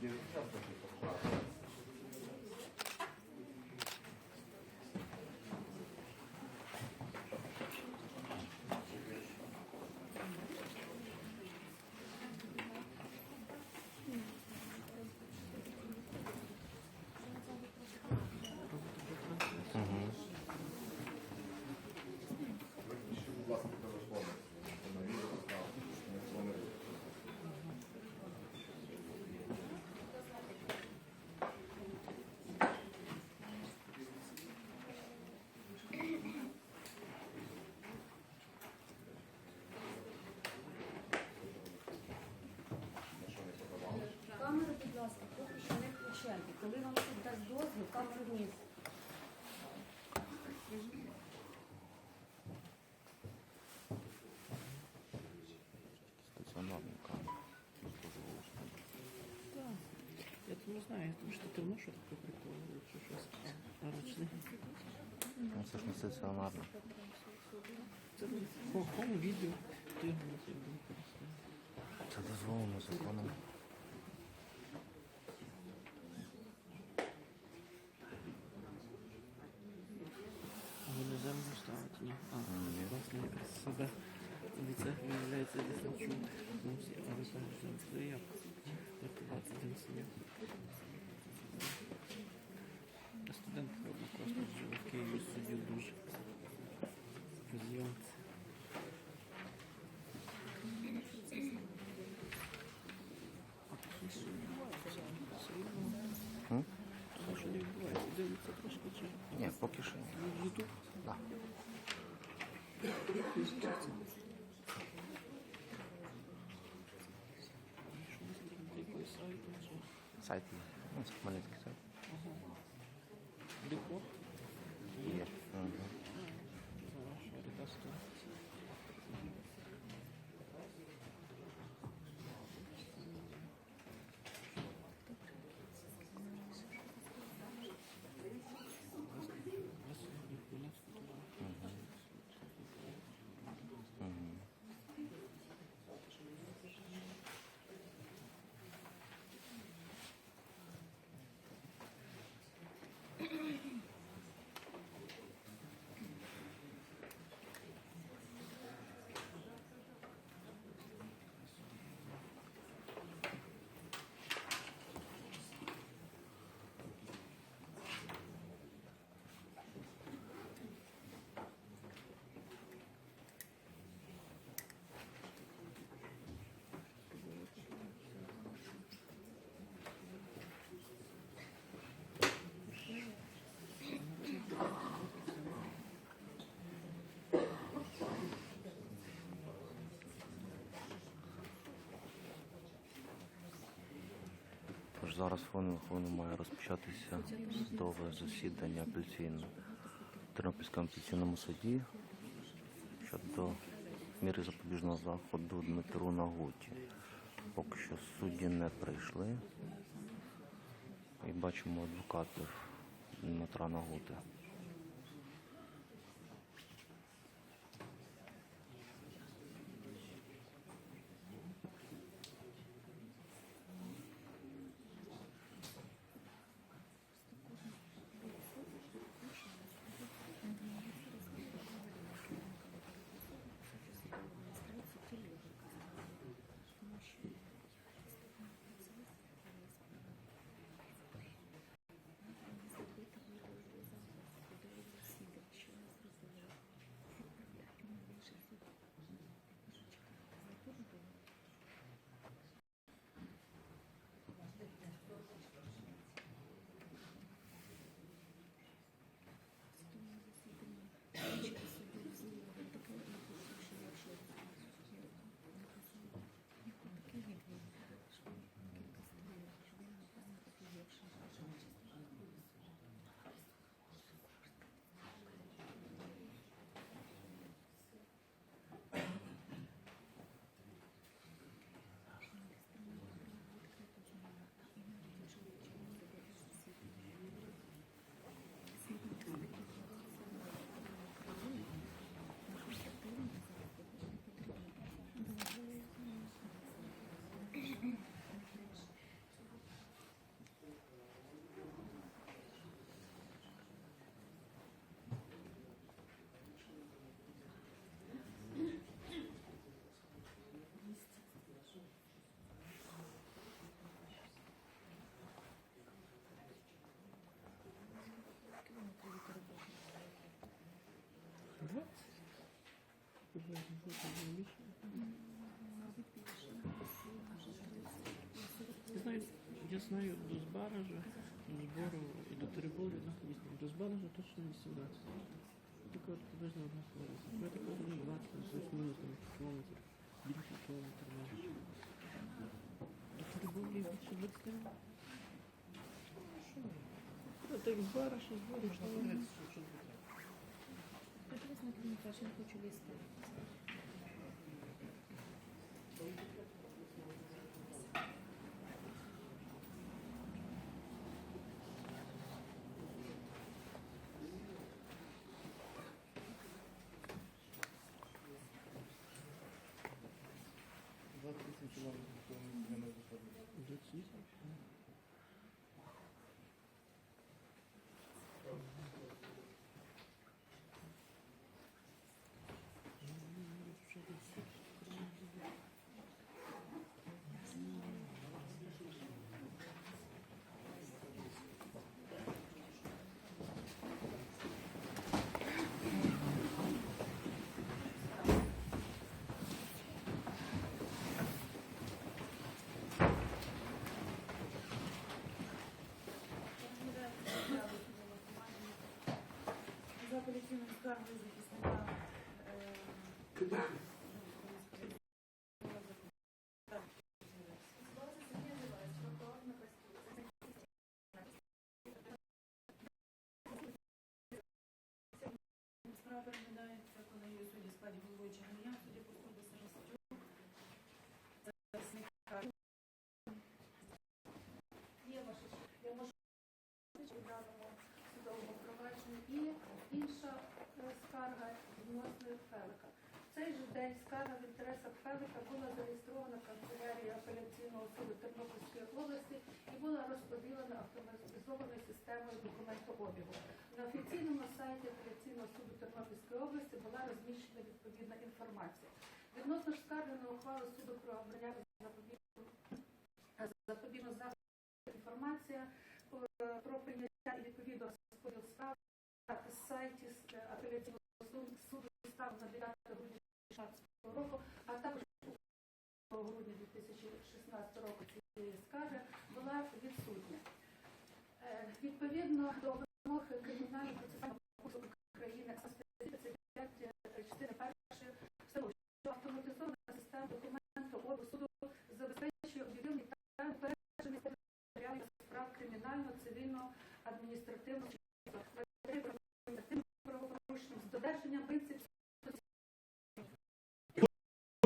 gdzie gwiazda. Знаю, тому що давно що таке прикол, чи щось а, ручне. Ну, це ж не стаціонарно. Це по хому відео, його не. Це дозволено законом. А вони землю ставити, ні? А, Ні. власне, себе це виявляється десятчу. Ну, всі, а ви це як? Рахувати один собі. В Києві суддів дуже. Зйомці. Що не відбувається. Ні, поки що ні. Сайт? є. Ну, Хмельницький сайт. Ага. Депо. Зараз фоном фону має розпочатися судове засідання апеляційного Тернопільському апеляційному суді щодо міри запобіжного заходу Дмитру Нагуті. Поки що судді не прийшли. І бачимо адвокатів Дмитра Нагути. Знаю, до збаража, до збору і до Теребові однаково. До збаража точно 18. Тільки от приблизно одна хвилина. Я так розумію, 20 плюс-мінус там кілометрів. Більше кілометр. До Теребові більше 20 минут. Ну, так збараж, і збору, що вони. Я не хочу лізти. За апеляційною скаргою захисника е, Справа переглядається, коли є судді в складі головуючого я, судді по суду Сарасатюк, захисника. Є ваша честь. Я можу у даному судовому провадженні. І інша е, скарга відносно Фелика. В цей же день скарга в інтересах Фелика була зареєстрована в канцелярії апеляційного суду Тернопільської області і була розподілена автоматизованою системою документообігу. На офіційному сайті апеляційного суду Тернопільської області була розміщена відповідна інформація. Відносно скарги на ухвалу суду про обрання запобігу заходу інформація е, про прийняття і відповідно розподіл справ на сайті е, апеляційного суду став на 9 грудня 2016 року, а також у грудня 2016 року цієї скарги була відсутня. Е, Відповідно до вимог кримінального процесуального